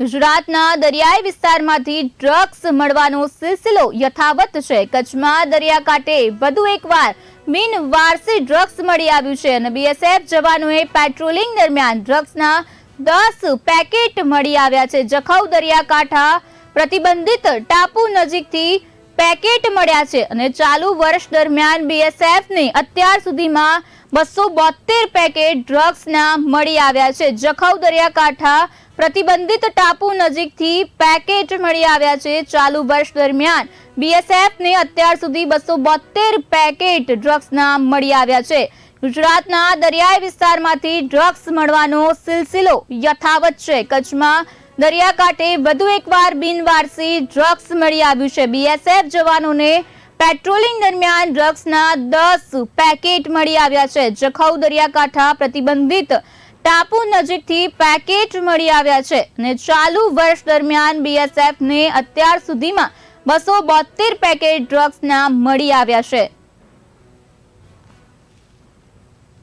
ગુજરાતના દરિયાઈ વિસ્તારમાંથી ડ્રગ્સ મળવાનો સિલસિલો યથાવત છે. કચ્છમાં દરિયાકાંઠે વધુ એકવાર બિનવારસી ડ્રગ્સ મળી આવ્યું છે અને બીએસએફ જવાનોએ પેટ્રોલિંગ દરમિયાન ડ્રગ્સના દસ પેકેટ મળી આવ્યા છે. જખૌ દરિયાકાંઠા પ્રતિબંધિત ટાપુ નજીકથી પેકેટ મળ્યા છે અને ચાલુ વર્ષ દરમિયાન બીએસએફને અત્યાર સુધીમાં બસો બોતેર પેકેટ ડ્રગ્સના મળી આવ્યા છે. જખૌ દરિયાકાંઠા પ્રતિબંધિત ટાપુ નજીકથી પેકેટ મળી આવ્યા છે. ચાલુ વર્ષ દરમિયાન બીએસએફને અત્યાર સુધી બસો બોતેર પેકેટ ડ્રગ્સના મળી આવ્યા છે. ગુજરાતના દરિયાઈ વિસ્તારમાંથી ડ્રગ્સ મળવાનો સિલસિલો યથાવત છે. કચ્છમાં દરિયાકાંઠે વધુ એકવાર બિનવારસી ડ્રગ્સ મળી આવ્યું છે. બીએસએફ જવાનોને પેટ્રોલિંગ દરમિયાન ડ્રગ્સના દસ પેકેટ મળી આવ્યા છે. જખૌ દરિયાકાંઠા પ્રતિબંધિત ટાપુ નજીકથી પેકેટ મળી આવ્યા છે અને ચાલુ વર્ષ દરમિયાન બીએસએફને અત્યાર સુધીમાં બસો બોતેર પેકેટ ડ્રગ્સના મળી આવ્યા છે.